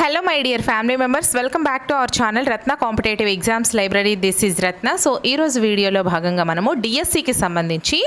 Hello my dear family members welcome back to our channel Ratna competitive exams library this is Ratna so ఈరోజు వీడియోలో భాగంగా మనము డిఎస్సికి సంబంధించి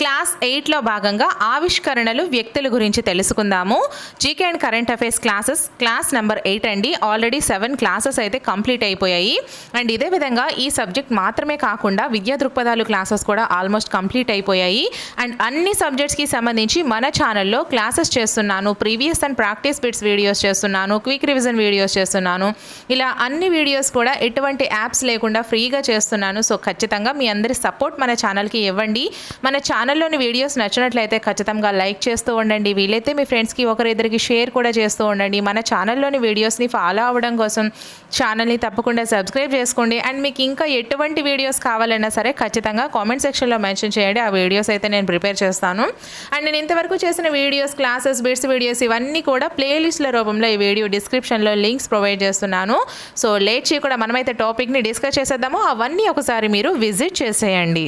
క్లాస్ ఎయిట్లో భాగంగా ఆవిష్కరణలు వ్యక్తుల గురించి తెలుసుకుందాము. GK and current affairs classes class number eight అండి. ఆల్రెడీ సెవెన్ క్లాసెస్ అయితే కంప్లీట్ అయిపోయాయి. అండ్ ఇదే విధంగా ఈ సబ్జెక్ట్ మాత్రమే కాకుండా విద్యా దృక్పథాలు క్లాసెస్ కూడా ఆల్మోస్ట్ కంప్లీట్ అయిపోయాయి. అండ్ అన్ని సబ్జెక్ట్స్కి సంబంధించి మన ఛానల్లో క్లాసెస్ చేస్తున్నాను. Previous and practice bits videos చేస్తున్నాను. క్విక్ రివిజన్ వీడియోస్ చేస్తున్నాను. ఇలా అన్ని వీడియోస్ కూడా ఎటువంటి యాప్స్ లేకుండా ఫ్రీగా చేస్తున్నాను. సో ఖచ్చితంగా మీ అందరి సపోర్ట్ మన ఛానల్కి ఇవ్వండి. మన ఛానల్లోని వీడియోస్ నచ్చినట్లయితే ఖచ్చితంగా లైక్ చేస్తూ ఉండండి. వీలైతే మీ ఫ్రెండ్స్కి ఒకరిద్దరికి షేర్ కూడా చేస్తూ ఉండండి. మన ఛానల్లోని వీడియోస్ని ఫాలో అవ్వడం కోసం ఛానల్ని తప్పకుండా సబ్స్క్రైబ్ చేసుకోండి. అండ్ మీకు ఇంకా ఎటువంటి వీడియోస్ కావాలన్నా సరే ఖచ్చితంగా కామెంట్ సెక్షన్లో మెన్షన్ చేయండి. ఆ వీడియోస్ అయితే నేను ప్రిపేర్ చేస్తాను. అండ్ నేను ఇంతవరకు చేసిన వీడియోస్ క్లాసెస్ బిట్స్ వీడియోస్ ఇవన్నీ కూడా ప్లేలిస్ట్ల రూపంలో ఈ వీడియో డిస్క్రిప్షన్లో లింక్స్ ప్రొవైడ్ చేస్తున్నాను. సో లేట్ చేయకుండా మనమైతే టాపిక్ని డిస్కస్ చేసేద్దాము. అవన్నీ ఒకసారి మీరు విజిట్ చేసేయండి.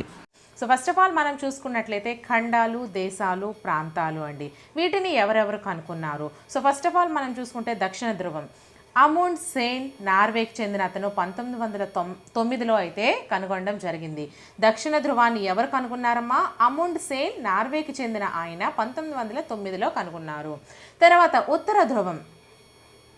సో ఫస్ట్ ఆఫ్ ఆల్ మనం చూసుకున్నట్లయితే ఖండాలు దేశాలు ప్రాంతాలు అండి. వీటిని ఎవరెవరు కనుక్కున్నారు? సో ఫస్ట్ ఆఫ్ ఆల్ మనం చూసుకుంటే దక్షిణ ధ్రువం. అమూండ్ సేన్ నార్వేకి చెందిన అతను పంతొమ్మిది వందల తొమ్ తొమ్మిదిలో అయితే కనుగొనడం జరిగింది. దక్షిణ ధ్రువాన్ని ఎవరు కనుగొన్నారమ్మా అమూండ్ సేన్ నార్వేకి చెందిన ఆయన పంతొమ్మిది వందల తొమ్మిదిలో కనుగొన్నారు తర్వాత ఉత్తర ధ్రువం.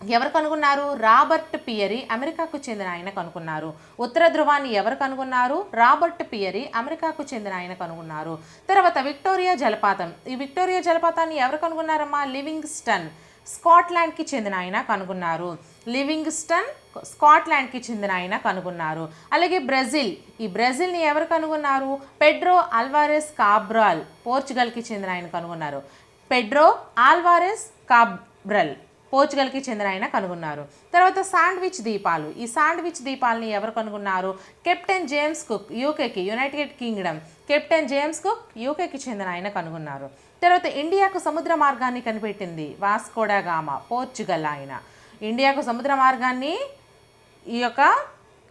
ఎవరు కనుగొన్నారు? రాబర్ట్ పియరీ అమెరికాకు చెందిన ఆయన కనుగొన్నారు. ఉత్తర ధ్రువాన్ని ఎవరు కనుగొన్నారు? రాబర్ట్ పియరీ అమెరికాకు చెందిన ఆయన కనుగొన్నారు. తర్వాత విక్టోరియా జలపాతం. ఈ విక్టోరియా జలపాతాన్ని ఎవరు కనుగొన్నారమ్మా? లివింగ్స్టన్ స్కాట్లాండ్కి చెందిన ఆయన కనుగొన్నారు. లివింగ్స్టన్ స్కాట్లాండ్కి చెందిన ఆయన కనుగొన్నారు. అలాగే బ్రెజిల్. ఈ బ్రెజిల్ని ఎవరు కనుగొన్నారు? పెడ్రో అల్వారెస్ కాబ్రాల్ పోర్చుగల్కి చెందిన ఆయన కనుగొన్నారు. Pedro ఆల్వారెస్ Cabral. పోర్చుగల్కి చెందిన ఆయన కనుగొన్నారు. తర్వాత శాండ్విచ్ దీపాలు. ఈ శాండ్విచ్ దీపాలని ఎవరు కనుగొన్నారు? Captain James Cook యూకేకి United Kingdom. Captain James Cook యూకేకి చెందిన ఆయన కనుగొన్నారు. తర్వాత ఇండియాకు సముద్ర మార్గాన్ని కనిపెట్టింది వాస్కోడాగామా పోర్చుగల్ ఆయన. ఇండియాకు సముద్ర మార్గాన్ని ఈ యొక్క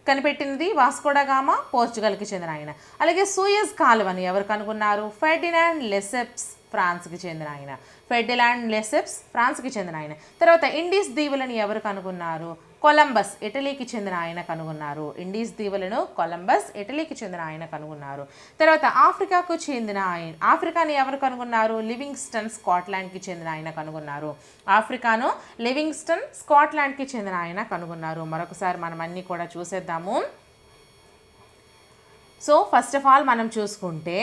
కనిపెట్టినది వాస్కోడాగామా పోర్చుగల్కి చెందిన ఆయన. అలాగే సూయజ్ కాలువని ఎవరు కనుగొన్నారు? ఫెర్డినాండ్ లెసెప్స్ ఫ్రాన్స్కి చెందిన ఆయన. ఫెర్డిలాండ్ లెసెప్స్ ఫ్రాన్స్కి చెందిన ఆయన. తర్వాత ఇండీస్ దీవులను ఎవరు కనుగొన్నారు? కొలంబస్ ఇటలీకి చెందిన ఆయన కనుగొన్నారు. ఇండీస్ దీవులను కొలంబస్ ఇటలీకి చెందిన ఆయన కనుగొన్నారు. తర్వాత ఆఫ్రికాకు చెందిన ఆయన ఆఫ్రికాని ఎవరు కనుగొన్నారు? లివింగ్స్టన్ స్కాట్లాండ్కి చెందిన ఆయన కనుగొన్నారు. ఆఫ్రికాను లివింగ్స్టన్ స్కాట్లాండ్కి చెందిన ఆయన కనుగొన్నారు. మరొకసారి మనం అన్నీ కూడా చూసేద్దాము. సో ఫస్ట్ ఆఫ్ ఆల్ మనం చూసుకుంటే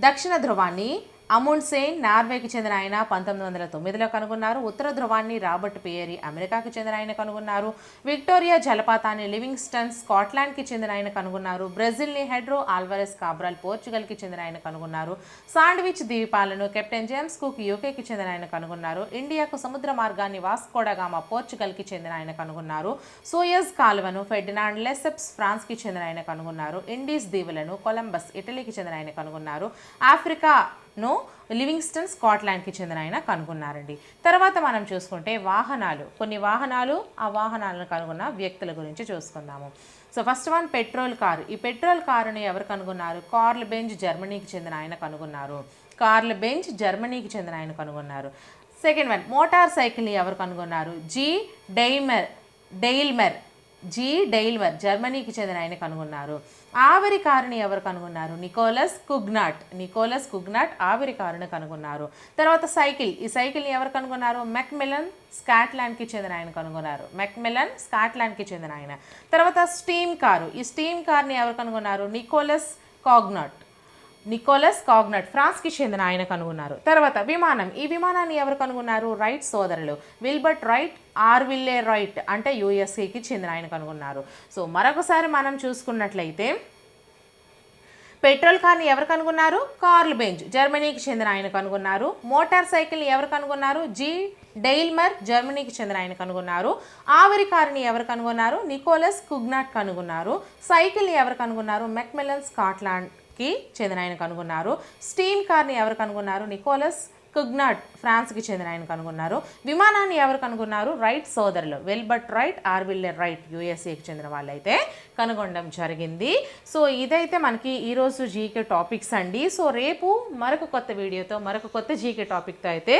దక్షిణ ధ్రువాన్ని అమూండ్ సేన్ నార్వేకి చెందిన ఆయన పంతొమ్మిది వందల తొమ్మిదిలో కనుగొన్నారు. ఉత్తర ధ్రువాన్ని రాబర్ట్ పియరీ అమెరికాకి చెందిన ఆయన కనుగొన్నారు. విక్టోరియా జలపాతాన్ని లివింగ్స్టన్ స్కాట్లాండ్కి చెందిన ఆయన కనుగొన్నారు. బ్రెజిల్ని హెడ్రో ఆల్వరెస్ కాబ్రాల్ పోర్చుగల్కి చెందిన ఆయన కనుగొన్నారు. సాండ్విచ్ ద్వీపాలను కెప్టెన్ జేమ్స్ కుక్ యూకేకి చెందిన ఆయన కనుగొన్నారు. ఇండియాకు సముద్ర మార్గాన్ని వాస్కోడగామా పోర్చుగల్కి చెందిన ఆయన కనుగొన్నారు. సోయజ్ కాలువను ఫెర్డినాండ్ లెసెప్స్ ఫ్రాన్స్కి చెందిన ఆయన కనుగొన్నారు. ఇండీస్ దీవులను కొలంబస్ ఇటలీకి చెందిన ఆయన కనుగొన్నారు. ఆఫ్రికా ను లివింగ్స్టన్ స్కాట్లాండ్కి చెందిన ఆయన కనుగొన్నారండి. తర్వాత మనం చూసుకుంటే వాహనాలు కొన్ని వాహనాలు ఆ వాహనాలను కనుగొన్న వ్యక్తుల గురించి చూసుకుందాము. So first one petrol car. ఈ పెట్రోల్ కారుని ఎవరు కనుగొన్నారు? కార్ల్ బెంజ్ జర్మనీకి చెందిన ఆయన కనుగొన్నారు. కార్ల్ బెంజ్ జర్మనీకి చెందిన ఆయన కనుగొన్నారు. సెకండ్ వన్ మోటార్ సైకిల్ని ఎవరు కనుగొన్నారు? G Daimler Daimler. G Daimler జర్మనీకి చెందిన ఆయన కనుగొన్నారు. ఆవిరి కారుని ఎవరు కనుగొన్నారు? నికోలస్ కుగ్నాట్. నికోలస్ కుగ్నాట్ ఆవిరి కారుని కనుగొన్నారు. తర్వాత సైకిల్. ఈ సైకిల్ని ఎవరు కనుగొన్నారు? మెక్మిలన్ స్కాట్లాండ్కి చెందిన ఆయన కనుగొన్నారు. మెక్మిలన్ స్కాట్లాండ్కి చెందిన ఆయన. తర్వాత స్టీమ్ కారు. ఈ స్టీమ్ కార్ని ఎవరు కనుగొన్నారు? నికోలస్ కాగ్నాట్. నికోలస్ కాగ్నట్ ఫ్రాన్స్కి చెందిన ఆయన కనుగొన్నారు. తర్వాత విమానం. ఈ విమానాన్ని ఎవరు కనుగొన్నారు? రైట్ సోదరులు విల్బర్ట్ రైట్ ఆర్విల్లే రైట్ అంటే యూఎస్ఏకి చెందిన ఆయన కనుగొన్నారు. సో మరొకసారి మనం చూసుకున్నట్లయితే పెట్రోల్ కార్ని ఎవరు కనుగొన్నారు? కార్ల్ బెంజ్ జర్మనీకి చెందిన ఆయన కనుగొన్నారు. మోటార్ సైకిల్ని ఎవరు కనుగొన్నారు? జీ. డెయిల్మర్ జర్మనీకి చెందిన ఆయన కనుగొన్నారు. ఆవిరి కారుని ఎవరు కనుగొన్నారు? నికోలస్ కుగ్నాట్ కనుగొన్నారు. సైకిల్ని ఎవరు కనుగొన్నారు? మెక్మెలన్ స్కాట్లాండ్ కి చెందిన ఆయన కనుగొన్నారు స్టీమ్ కార్ని ఎవరు కనుగొన్నారు నికోలస్ కుగ్నాట్ ఫ్రాన్స్కి చెందిన ఆయన కనుగొన్నారు. విమానాన్ని ఎవరు కనుగొన్నారు? రైట్ సోదరులు well but Wright Orville Wright యూఎస్ఏకి చెందిన వాళ్ళైతే కనుగొనడం జరిగింది. సో ఇదైతే మనకి ఈరోజు జీకే టాపిక్స్ అండి. సో రేపు మరొక కొత్త వీడియోతో మరొక కొత్త జీకే టాపిక్తో అయితే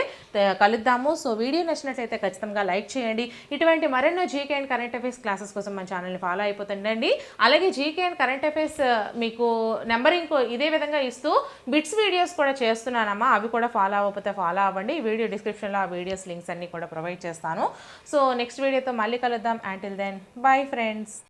కలుద్దాము. సో వీడియో నచ్చినట్లయితే ఖచ్చితంగా లైక్ చేయండి. ఇటువంటి మరెన్నో GK and current affairs classes కోసం మన ఛానల్ని ఫాలో అయిపోతుండండి. అలాగే జీకే అండ్ కరెంట్ అఫైర్స్ మీకు నెంబరింగ్ ఇదే విధంగా ఇస్తూ బిట్స్ వీడియోస్ కూడా చేస్తున్నానమ్మా. అవి కూడా ఫాలో లేకపోతే ఫాలో అవ్వండి. ఈ వీడియో డిస్క్రిప్షన్లో ఆ వీడియోస్ లింక్స్ అన్నీ కూడా ప్రొవైడ్ చేస్తాను. సో నెక్స్ట్ వీడియోతో మళ్ళీ కలుద్దాం. Until then bye friends